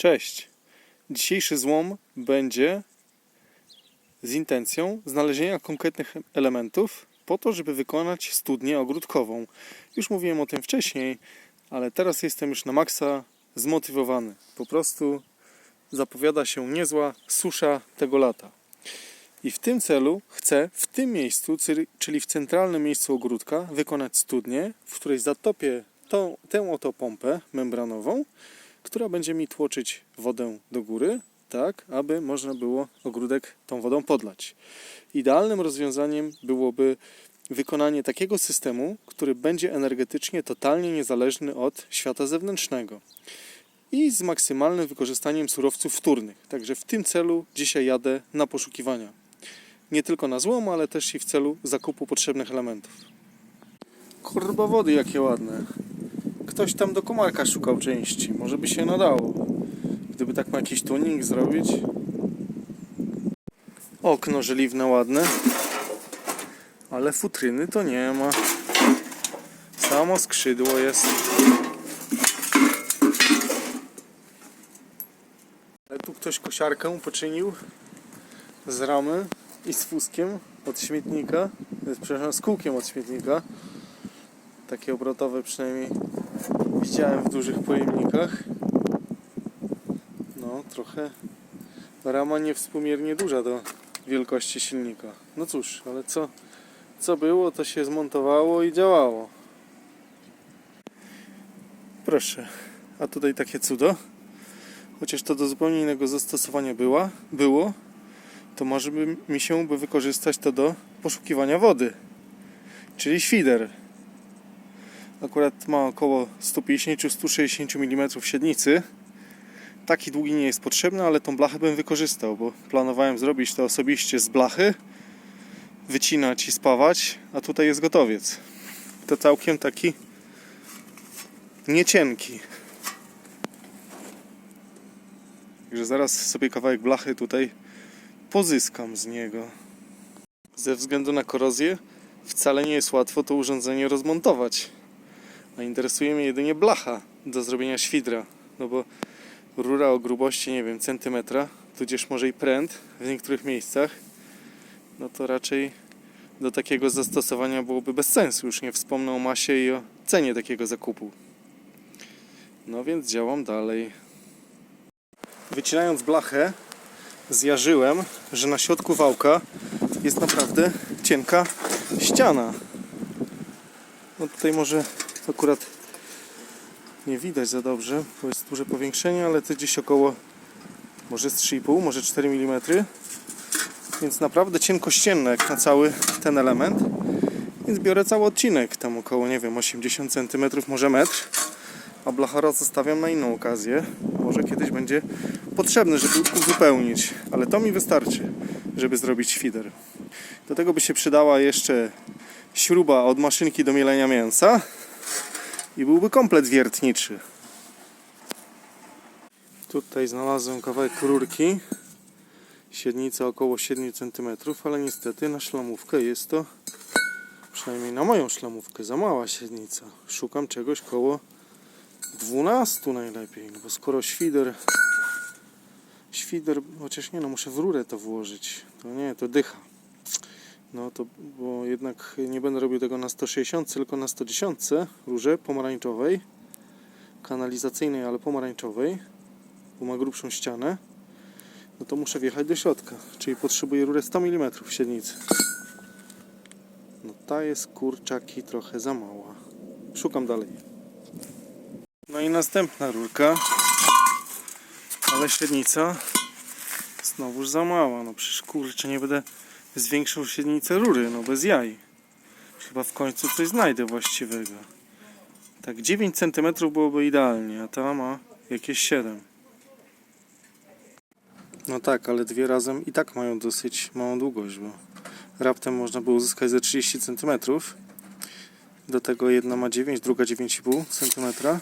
Cześć. Dzisiejszy złom będzie z intencją znalezienia konkretnych elementów po to, żeby wykonać studnię ogródkową. Już mówiłem o tym wcześniej, ale teraz jestem już na maksa zmotywowany. Po prostu zapowiada się niezła susza tego lata. I w tym celu chcę w tym miejscu, czyli w centralnym miejscu ogródka, wykonać studnię, w której zatopię tą, tę oto pompę membranową, która będzie mi tłoczyć wodę do góry, tak aby można było ogródek tą wodą podlać. Idealnym rozwiązaniem byłoby wykonanie takiego systemu, który będzie energetycznie totalnie niezależny od świata zewnętrznego i z maksymalnym wykorzystaniem surowców wtórnych. Także w tym celu dzisiaj jadę na poszukiwania. Nie tylko na złom, ale też i w celu zakupu potrzebnych elementów. Kurbowody jakie ładne. Ktoś tam do komarka szukał części. Może by się nadało. Gdyby tak ma jakiś tuning zrobić. Okno żeliwne ładne. Ale futryny to nie ma. Samo skrzydło jest. Ale tu ktoś kosiarkę poczynił z ramy i z wózkiem od śmietnika. Przepraszam, z kółkiem od śmietnika. Takie obrotowe przynajmniej widziałem w dużych pojemnikach. No, trochę rama niewspółmiernie duża do wielkości silnika. No cóż, ale co, co było, to się zmontowało i działało. Proszę, a tutaj takie cudo. Chociaż to do zupełnie innego zastosowania była, było, to może by mi się by wykorzystać to do poszukiwania wody, czyli świder. Akurat ma około 150-160 mm średnicy. Taki długi nie jest potrzebny, ale tą blachę bym wykorzystał, bo planowałem zrobić to osobiście z blachy, wycinać i spawać, a tutaj jest gotowiec. To całkiem taki niecienki. Także zaraz sobie kawałek blachy tutaj pozyskam z niego. Ze względu na korozję wcale nie jest łatwo to urządzenie rozmontować. A interesuje mnie jedynie blacha do zrobienia świdra. No bo rura o grubości, nie wiem, centymetra, tudzież może i pręt w niektórych miejscach, no to raczej do takiego zastosowania byłoby bez sensu. Już nie wspomnę o masie i o cenie takiego zakupu. No więc działam dalej. Wycinając blachę, zjarzyłem, że na środku wałka jest naprawdę cienka ściana. No tutaj może akurat nie widać za dobrze, bo jest duże powiększenie, ale to gdzieś około może z 3,5, może 4 mm. Więc naprawdę cienkościenne jak na cały ten element. Więc biorę cały odcinek, tam około, nie wiem, 80 cm, może metr. A blachara zostawiam na inną okazję. Może kiedyś będzie potrzebny, żeby uzupełnić, ale to mi wystarczy, żeby zrobić świder. Do tego by się przydała jeszcze śruba od maszynki do mielenia mięsa i byłby komplet wiertniczy. Tutaj znalazłem kawałek rurki, średnica około 7 cm, ale niestety na szlamówkę jest to, przynajmniej na moją szlamówkę, za mała średnica. Szukam czegoś koło 12 najlepiej, bo skoro świder świder, chociaż nie no, muszę w rurę to włożyć, to nie, to dycha. No to, bo jednak nie będę robił tego na 160, tylko na 110 rurze pomarańczowej, kanalizacyjnej, ale pomarańczowej, bo ma grubszą ścianę, no to muszę wjechać do środka, czyli potrzebuję rurę 100 mm średnicy. No ta jest kurczaki trochę za mała. Szukam dalej. No i następna rurka, ale średnica znowuż za mała. No przecież kurczę nie będę zwiększał średnicę rury, no bez jaj. Chyba w końcu coś znajdę właściwego. Tak 9 cm byłoby idealnie, a ta ma jakieś 7. No tak, ale dwie razem i tak mają dosyć małą długość, bo raptem można było uzyskać ze 30 cm. Do tego jedna ma 9, druga 9,5 cm.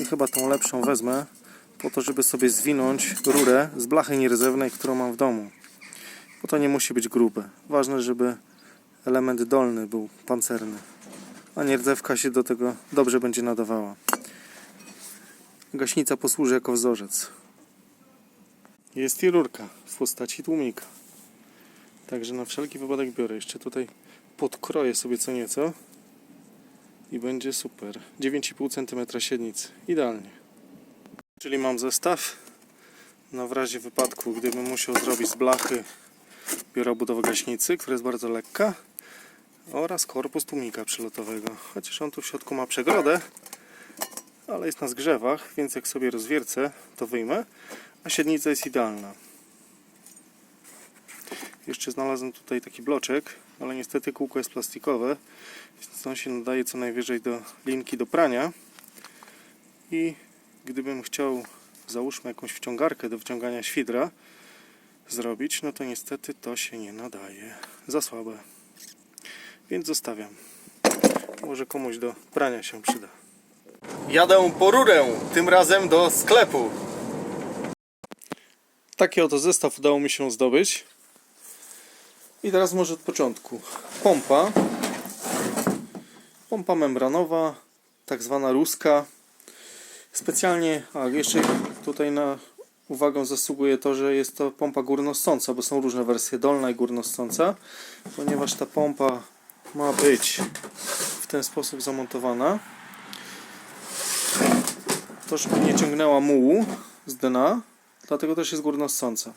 I chyba tą lepszą wezmę po to, żeby sobie zwinąć rurę z blachy nierdzewnej, którą mam w domu. Bo to nie musi być grube. Ważne, żeby element dolny był pancerny. A nierdzewka się do tego dobrze będzie nadawała. gaśnica posłuży jako wzorzec. Jest i rurka w postaci tłumika. Także na wszelki wypadek biorę. Jeszcze tutaj podkroję sobie co nieco i będzie super. 9,5 cm średnicy. Idealnie. Czyli mam zestaw na w razie wypadku, gdybym musiał zrobić z blachy biorę obudowę gaśnicy, która jest bardzo lekka oraz korpus tłumika przylotowego. Chociaż on tu w środku ma przegrodę, ale jest na zgrzewach, więc jak sobie rozwiercę, to wyjmę, a średnica jest idealna. Jeszcze znalazłem tutaj taki bloczek, ale niestety kółko jest plastikowe, więc on się nadaje co najwyżej do linki do prania. I gdybym chciał, załóżmy jakąś wciągarkę do wciągania świdra zrobić, no to niestety to się nie nadaje. Za słabe. Więc zostawiam. Może komuś do prania się przyda. Jadę po rurę, tym razem do sklepu. Taki oto zestaw udało mi się zdobyć. I teraz może od początku. Pompa. Pompa membranowa, tak zwana ruska. Specjalnie, a jeszcze tutaj na uwagę zasługuje to, że jest to pompa górnosąca, bo są różne wersje, dolna i górnosąca, ponieważ ta pompa ma być w ten sposób zamontowana. To, nie ciągnęła mułu z dna, dlatego też jest górnosąca.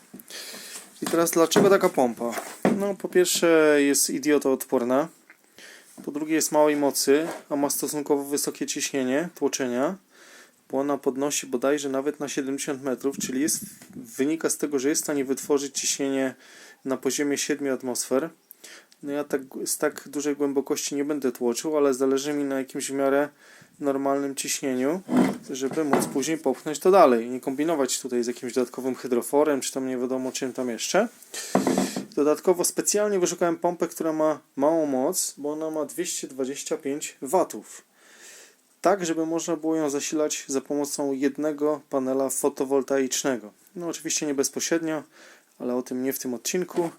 I teraz dlaczego taka pompa? No po pierwsze jest idiotoodporna, po drugie jest małej mocy, a ma stosunkowo wysokie ciśnienie tłoczenia, bo ona podnosi bodajże nawet na 70 metrów, czyli jest, wynika z tego, że jest w stanie wytworzyć ciśnienie na poziomie 7 atmosfer. No ja tak, z tak dużej głębokości nie będę tłoczył, ale zależy mi na jakimś w miarę normalnym ciśnieniu, żeby móc później popchnąć to dalej. Nie kombinować tutaj z jakimś dodatkowym hydroforem, czy tam nie wiadomo czym tam jeszcze. Dodatkowo specjalnie wyszukałem pompę, która ma małą moc, bo ona ma 225 watów tak, żeby można było ją zasilać za pomocą jednego panela fotowoltaicznego. No oczywiście nie bezpośrednio, ale o tym nie w tym odcinku.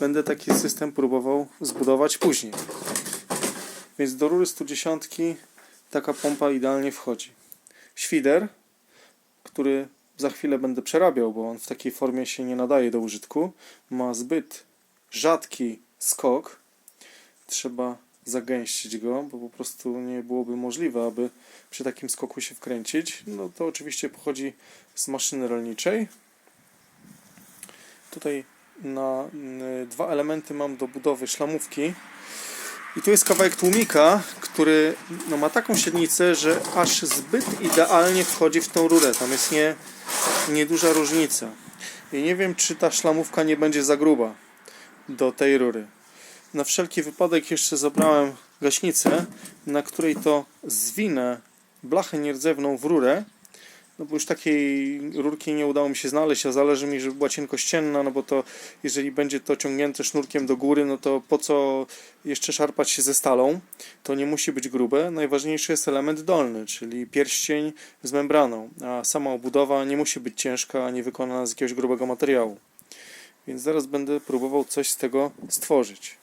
Będę taki system próbował zbudować później. Więc do rury 110 taka pompa idealnie wchodzi. Świder, który za chwilę będę przerabiał, bo on w takiej formie się nie nadaje do użytku, ma zbyt rzadki skok. Trzeba zagęścić go, bo po prostu nie byłoby możliwe, aby przy takim skoku się wkręcić. No to oczywiście pochodzi z maszyny rolniczej. Tutaj na y, dwa elementy mam do budowy szlamówki. I tu jest kawałek tłumika, który no, ma taką średnicę, że aż zbyt idealnie wchodzi w tą rurę. Tam jest nie, nieduża różnica. I nie wiem, czy ta szlamówka nie będzie za gruba do tej rury. Na wszelki wypadek jeszcze zabrałem gaśnicę, na której to zwinę blachę nierdzewną w rurę. No bo już takiej rurki nie udało mi się znaleźć, a zależy mi, żeby była cienkościenna, no bo to jeżeli będzie to ciągnięte sznurkiem do góry, no to po co jeszcze szarpać się ze stalą? To nie musi być grube. Najważniejszy jest element dolny, czyli pierścień z membraną, a sama obudowa nie musi być ciężka ani wykonana z jakiegoś grubego materiału. Więc zaraz będę próbował coś z tego stworzyć.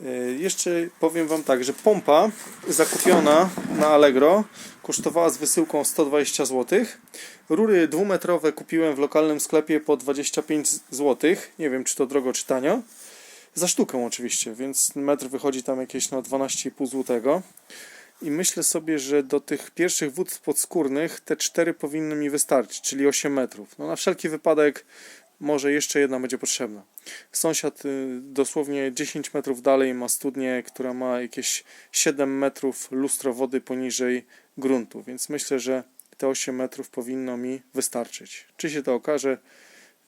Yy, Jeszcze powiem Wam tak, że pompa zakupiona na Allegro kosztowała z wysyłką 120 zł. Rury dwumetrowe kupiłem w lokalnym sklepie po 25 zł. Nie wiem, czy to drogo, czy tanio. Za sztukę oczywiście, więc metr wychodzi tam jakieś na 12,5 zł. I myślę sobie, że do tych pierwszych wód podskórnych te cztery powinny mi wystarczyć, czyli 8 metrów. No na wszelki wypadek może jeszcze jedna będzie potrzebna. Sąsiad y, dosłownie 10 metrów dalej ma studnię, która ma jakieś 7 metrów lustro wody poniżej gruntu, więc myślę, że te 8 metrów powinno mi wystarczyć. Czy się to okaże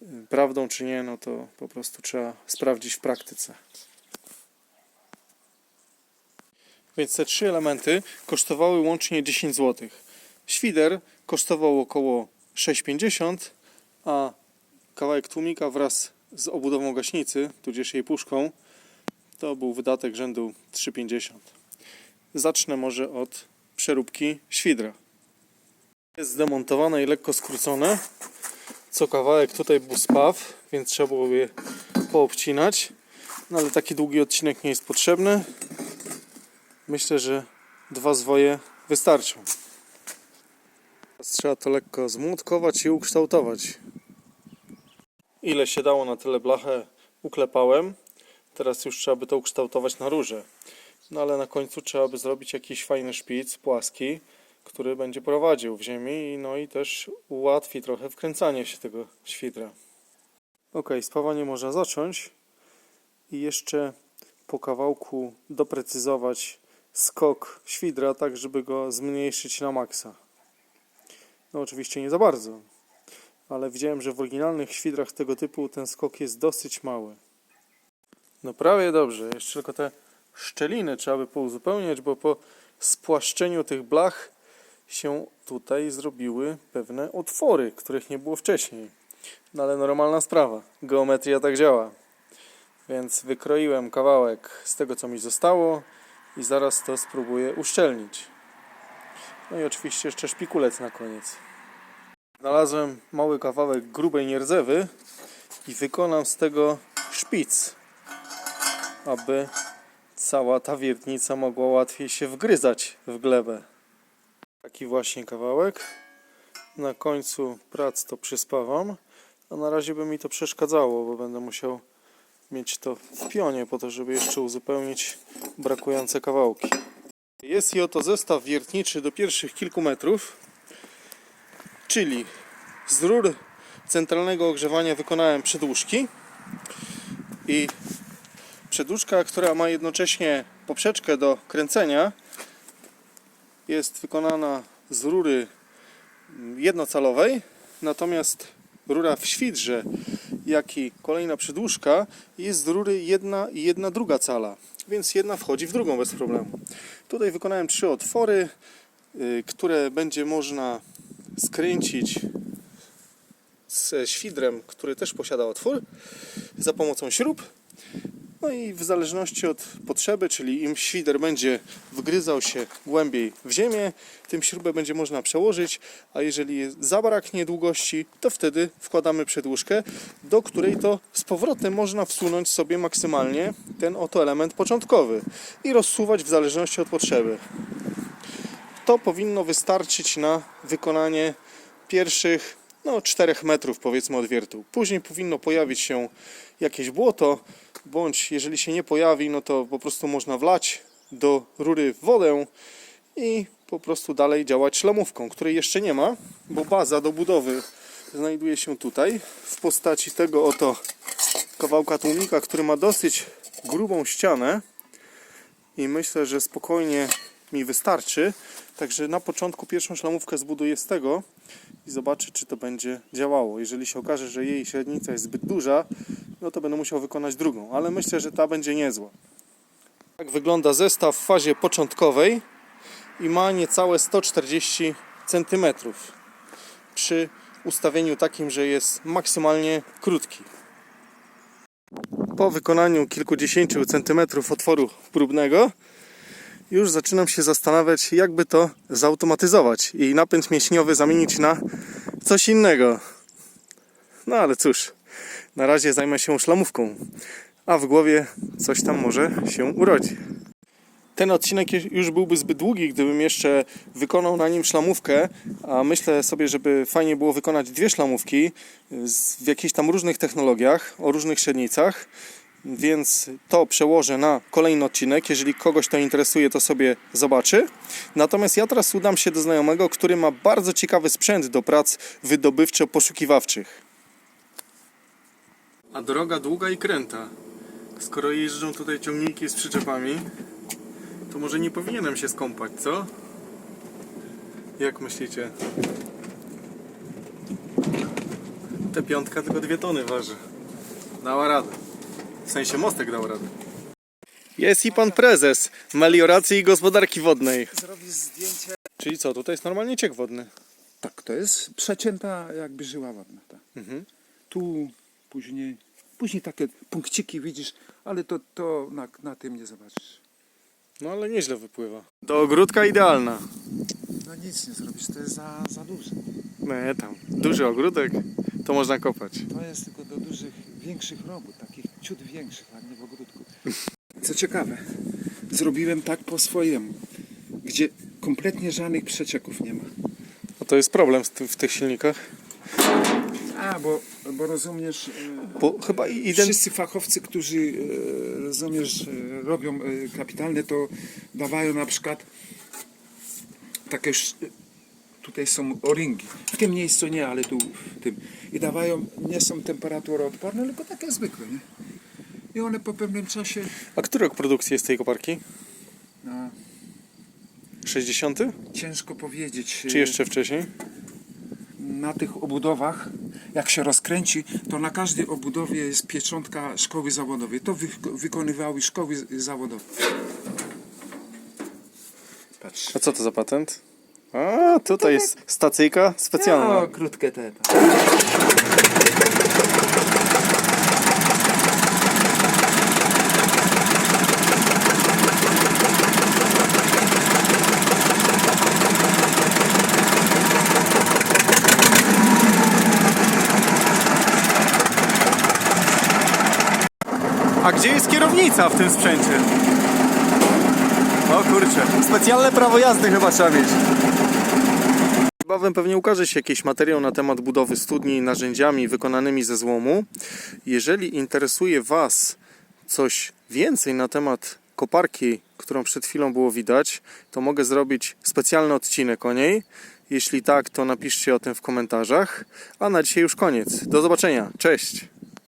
y, prawdą, czy nie, no to po prostu trzeba sprawdzić w praktyce. Więc te trzy elementy kosztowały łącznie 10 zł. Świder kosztował około 6,50, a kawałek tłumika wraz z obudową gaśnicy, tudzież jej puszką, to był wydatek rzędu 3,50. Zacznę może od przeróbki świdra. Jest zdemontowane i lekko skrócone. Co kawałek tutaj był spaw, więc trzeba było je poobcinać. No ale taki długi odcinek nie jest potrzebny. Myślę, że dwa zwoje wystarczą. Trzeba to lekko zmłotkować i ukształtować. Ile się dało na tyle blachę uklepałem. Teraz już trzeba by to ukształtować na róże. No ale na końcu trzeba by zrobić jakiś fajny szpic, płaski, który będzie prowadził w ziemi, no i też ułatwi trochę wkręcanie się tego świdra. Ok, spawanie można zacząć i jeszcze po kawałku doprecyzować skok świdra, tak żeby go zmniejszyć na maksa. No oczywiście nie za bardzo, ale widziałem, że w oryginalnych świdrach tego typu ten skok jest dosyć mały. No prawie dobrze, jeszcze tylko te szczeliny trzeba by pouzupełniać, bo po spłaszczeniu tych blach się tutaj zrobiły pewne otwory, których nie było wcześniej. No ale normalna sprawa, geometria tak działa. Więc wykroiłem kawałek z tego, co mi zostało i zaraz to spróbuję uszczelnić. No i oczywiście jeszcze szpikulec na koniec. Znalazłem mały kawałek grubej nierzewy i wykonam z tego szpic, aby cała ta wiertnica mogła łatwiej się wgryzać w glebę. Taki właśnie kawałek. Na końcu prac to przyspawam, a na razie by mi to przeszkadzało, bo będę musiał mieć to w pionie po to, żeby jeszcze uzupełnić brakujące kawałki. Jest i oto zestaw wiertniczy do pierwszych kilku metrów, czyli z rur centralnego ogrzewania wykonałem przedłużki i przedłużka, która ma jednocześnie poprzeczkę do kręcenia jest wykonana z rury jednocalowej, natomiast rura w świdrze, jak i kolejna przedłużka jest z rury jedna i jedna druga cala, więc jedna wchodzi w drugą bez problemu. Tutaj wykonałem trzy otwory, y, które będzie można skręcić z świdrem, który też posiada otwór, za pomocą śrub. No i w zależności od potrzeby, czyli im świder będzie wgryzał się głębiej w ziemię, tym śrubę będzie można przełożyć, a jeżeli zabraknie długości, to wtedy wkładamy przedłużkę, do której to z powrotem można wsunąć sobie maksymalnie ten oto element początkowy i rozsuwać w zależności od potrzeby. To powinno wystarczyć na wykonanie pierwszych no, 4 metrów powiedzmy od wiertu. Później powinno pojawić się jakieś błoto, bądź jeżeli się nie pojawi, no to po prostu można wlać do rury wodę i po prostu dalej działać szlamówką, której jeszcze nie ma, bo baza do budowy znajduje się tutaj w postaci tego oto kawałka tłumika, który ma dosyć grubą ścianę i myślę, że spokojnie mi wystarczy. Także na początku pierwszą szlamówkę zbuduję z tego i zobaczę, czy to będzie działało. Jeżeli się okaże, że jej średnica jest zbyt duża, no to będę musiał wykonać drugą, ale myślę, że ta będzie niezła. Tak wygląda zestaw w fazie początkowej i ma niecałe 140 cm przy ustawieniu takim, że jest maksymalnie krótki. Po wykonaniu kilkudziesięciu centymetrów otworu próbnego już zaczynam się zastanawiać, jakby to zautomatyzować i napęd mięśniowy zamienić na coś innego. No ale cóż, na razie zajmę się szlamówką, a w głowie coś tam może się urodzi. Ten odcinek już byłby zbyt długi, gdybym jeszcze wykonał na nim szlamówkę, a myślę sobie, żeby fajnie było wykonać dwie szlamówki w jakichś tam różnych technologiach, o różnych średnicach, więc to przełożę na kolejny odcinek. Jeżeli kogoś to interesuje, to sobie zobaczy. Natomiast ja teraz udam się do znajomego, który ma bardzo ciekawy sprzęt do prac wydobywczo-poszukiwawczych. A droga długa i kręta. Skoro jeżdżą tutaj ciągniki z przyczepami, to może nie powinienem się skąpać, co? Jak myślicie? Te piątka tylko dwie tony waży. Dała radę. W sensie mostek dał radę. Jest i pan prezes melioracji i gospodarki wodnej. Zrobisz zdjęcie. Czyli co, tutaj jest normalnie ciek wodny. Tak, to jest przecięta jakby żyła wodna. Tak. Mhm. Tu później, później takie punkciki widzisz, ale to, to na, na tym nie zobaczysz. No ale nieźle wypływa. Do ogródka idealna. No nic nie zrobisz, to jest za, za duże. Nie tam, duży ogródek, to można kopać. To jest tylko do dużych, większych robót, takich ciut większych, a nie w ogródku. Co ciekawe, zrobiłem tak po swojemu, gdzie kompletnie żadnych przecieków nie ma. A to jest problem w tych silnikach? A, bo, bo rozumiesz, e, Bo chyba i- ident... wszyscy fachowcy, którzy e, rozumiesz, e, robią kapitalne, to dawają na przykład takie tutaj są o-ringi. W tym miejscu nie, ale tu w tym. I dawają, nie są temperaturoodporne, tylko takie zwykłe, nie? I one po pewnym czasie, A który rok produkcji jest tej koparki? no, 60? ciężko powiedzieć. Czy jeszcze wcześniej? na tych obudowach, jak się rozkręci, to na każdej obudowie jest pieczątka szkoły zawodowej. To wy, wykonywały szkoły z- zawodowe. Patrz. A co to za patent? A, tutaj jest stacyjka specjalna. Krótkie te. A gdzie jest kierownica w tym sprzęcie? O kurczę, specjalne prawo jazdy chyba trzeba mieć. Niebawem pewnie ukaże się jakiś materiał na temat budowy studni narzędziami wykonanymi ze złomu. Jeżeli interesuje Was coś więcej na temat koparki, którą przed chwilą było widać, to mogę zrobić specjalny odcinek o niej. Jeśli tak, to napiszcie o tym w komentarzach. A na dzisiaj już koniec. Do zobaczenia. Cześć!